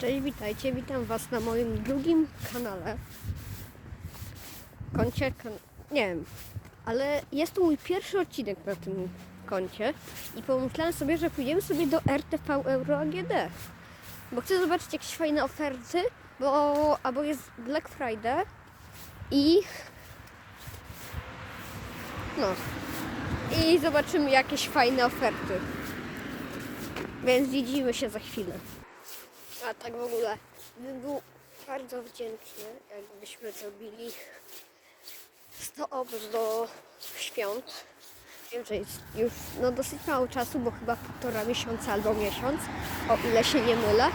Cześć, witajcie, witam Was na moim drugim kanale. Koncie, kan... nie wiem, ale jest to mój pierwszy odcinek na tym koncie i pomyślałem sobie, że pójdziemy sobie do RTV Euro AGD, bo chcę zobaczyć jakieś fajne oferty, bo albo jest Black Friday i no i zobaczymy jakieś fajne oferty. Więc widzimy się za chwilę. A tak w ogóle bym był bardzo wdzięczny, jakbyśmy zrobili 100 obóz do świąt. Wiem, że jest już no, dosyć mało czasu, bo chyba półtora miesiąca albo miesiąc, o ile się nie mylę.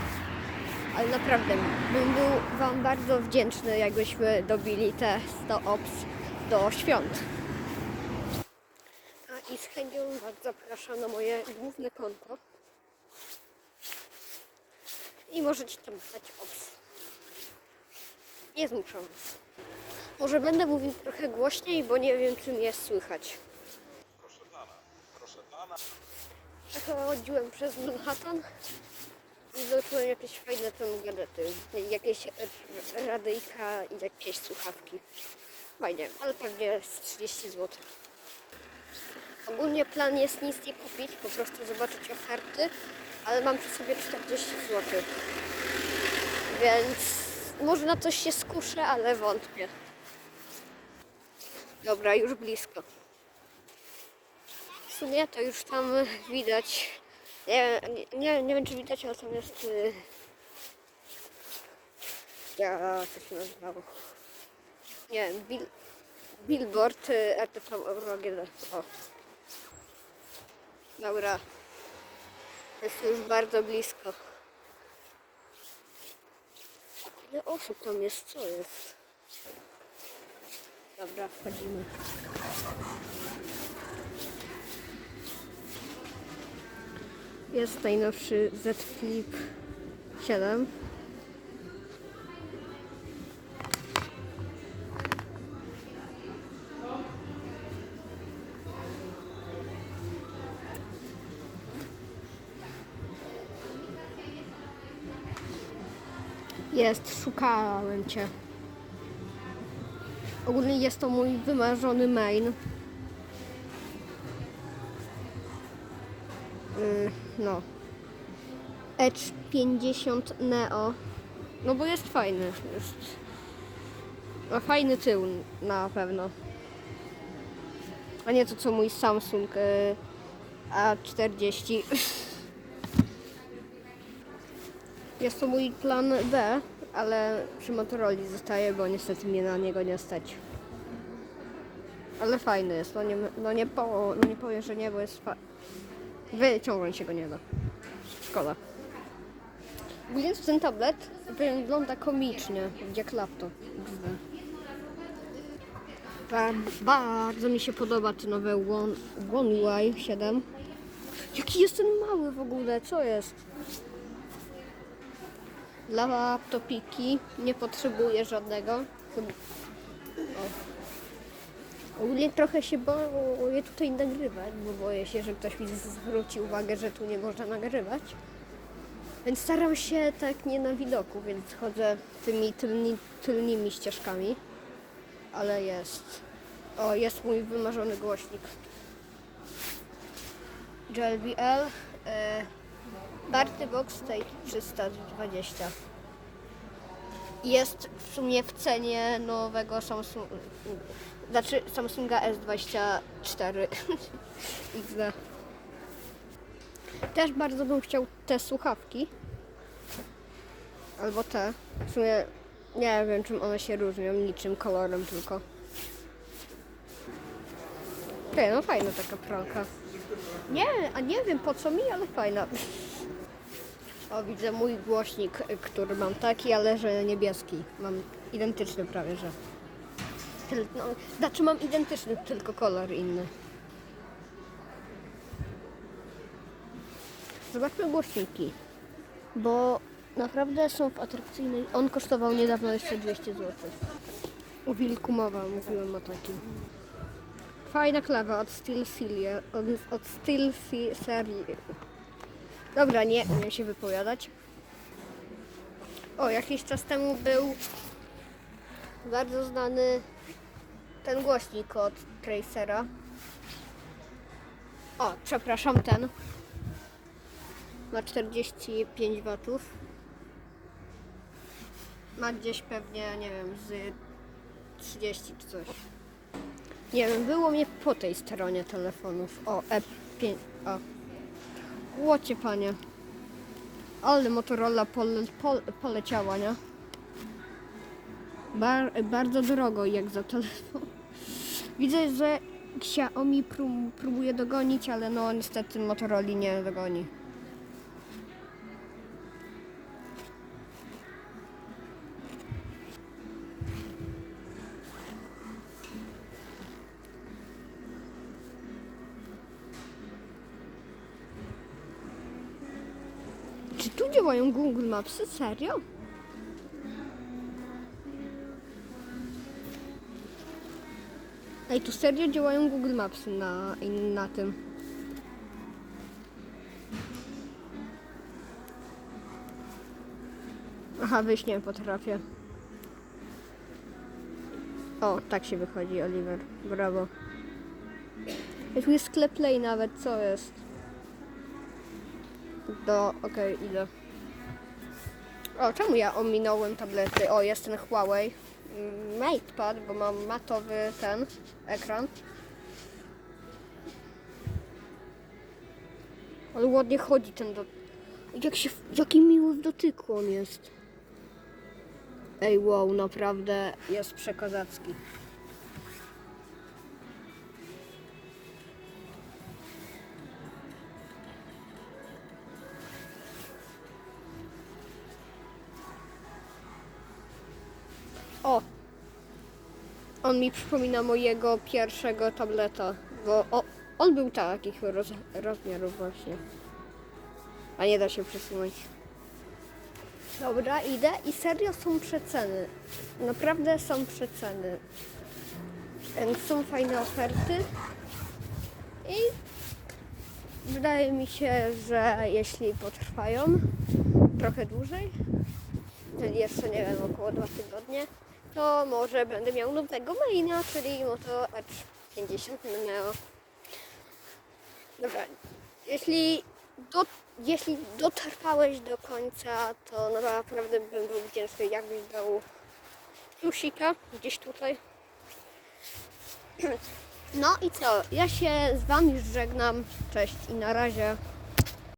Ale naprawdę bym był Wam bardzo wdzięczny, jakbyśmy dobili te 100 obs do świąt. A i z chęcią Was zapraszam na moje główne konto i możecie tam dać ops. Nie zmuszam. Może będę mówił trochę głośniej, bo nie wiem, czy mnie słychać. Proszę pana, proszę pana. Przechodziłem przez Manhattan i zobaczyłem jakieś fajne tam gadżety. Jakieś radyjka i jakieś słuchawki. Fajnie, ale pewnie z 30 zł. Ogólnie plan jest nic nie kupić, po prostu zobaczyć oferty, ale mam przy sobie 40 zł. Więc może na coś się skuszę, ale wątpię. Dobra, już blisko. W sumie to już tam widać. Nie, nie, nie, wiem czy widać, ale tam jest. y, Ja, co się nazywało? Nie wiem, bil, billboard y, RTV Eurogd. O. Dobra. Jest już bardzo blisko. Ile osób tam jest? Co jest? Dobra, wchodzimy. Jest najnowszy Z Flip 7. Jest, szukałem cię. Ogólnie jest to mój wymarzony main. Y, no. Edge 50 Neo. No bo jest fajny. Jest... Ma fajny tył na pewno. A nie to co mój Samsung y, A40. Jest to mój plan B, ale przy Motorola zostaje, bo niestety mnie na niego nie stać. Ale fajny jest, no nie, no nie, po, no nie powiem, że nie, bo jest fa- Wyciągnąć się go nie da. Szkoda. Więc ten tablet wygląda komicznie, jak laptop. Bardzo mi się podoba te nowe One, One UI 7. Jaki jest ten mały w ogóle, co jest? Dla laptopiki nie potrzebuję żadnego. O. Ogólnie trochę się boję tutaj nagrywać, bo boję się, że ktoś mi zwróci uwagę, że tu nie można nagrywać. Więc staram się tak nie na widoku, więc chodzę tymi tylni, tylnymi ścieżkami. Ale jest. O, jest mój wymarzony głośnik. JBL. E, Party Box State 320. Jest w sumie w cenie nowego Samsung, znaczy Samsunga S24 XD. Też bardzo bym chciał te słuchawki. Albo te. W sumie nie wiem czym one się różnią, niczym kolorem tylko. Okej, no fajna taka pralka. Nie, a nie wiem po co mi, ale fajna. O, widzę mój głośnik, który mam taki, ale że niebieski. Mam identyczny prawie, że. No, znaczy mam identyczny, tylko kolor inny. Zobaczmy głośniki, bo naprawdę są w atrakcyjnej... On kosztował niedawno jeszcze 200 zł. O wilku mowa, mówiłem o takim. Fajna klawa od Steel Serie, od, od Steel Se- serii. Dobra, nie umiem się wypowiadać. O, jakiś czas temu był bardzo znany ten głośnik od Tracera. O, przepraszam, ten. Ma 45 watów. Ma gdzieś pewnie, nie wiem, z 30 czy coś. Nie wiem, było mnie po tej stronie telefonów. O, E5. O. Łocie panie. Ale Motorola pole, pole, poleciała, nie? Bar, bardzo drogo jak za telefon. Widzę, że Xiaomi prób, próbuje dogonić, ale no niestety Motorola nie dogoni. Tu działają Google Mapsy? Serio? Ej, tu serio działają Google Mapsy na, na tym. Aha, wyjść nie potrafię. O, tak się wychodzi, Oliver. Brawo. Ej, tu jest sklep Play nawet, co jest? Do, okej, idę. O, czemu ja ominąłem tablety? O, jest ten Huawei mm, MatePad, bo mam matowy ten ekran. Ale ładnie chodzi ten do... Jak się, jaki miły w dotyku on jest. Ej, wow, naprawdę jest przekozacki. O! On mi przypomina mojego pierwszego tableta, bo o, on był takich roz, rozmiarów właśnie. A nie da się przesunąć. Dobra, idę i serio są przeceny. Naprawdę są przeceny. Są fajne oferty i wydaje mi się, że jeśli potrwają trochę dłużej, czyli jeszcze nie wiem, około dwa tygodnie, to może będę miał nowego maina, czyli Moto Edge 50 Neo. Dobra, jeśli, do, jeśli dotrwałeś do końca, to naprawdę bym był wdzięczny, jakbyś dał plusika gdzieś tutaj. No i co? Ja się z Wami żegnam. Cześć i na razie.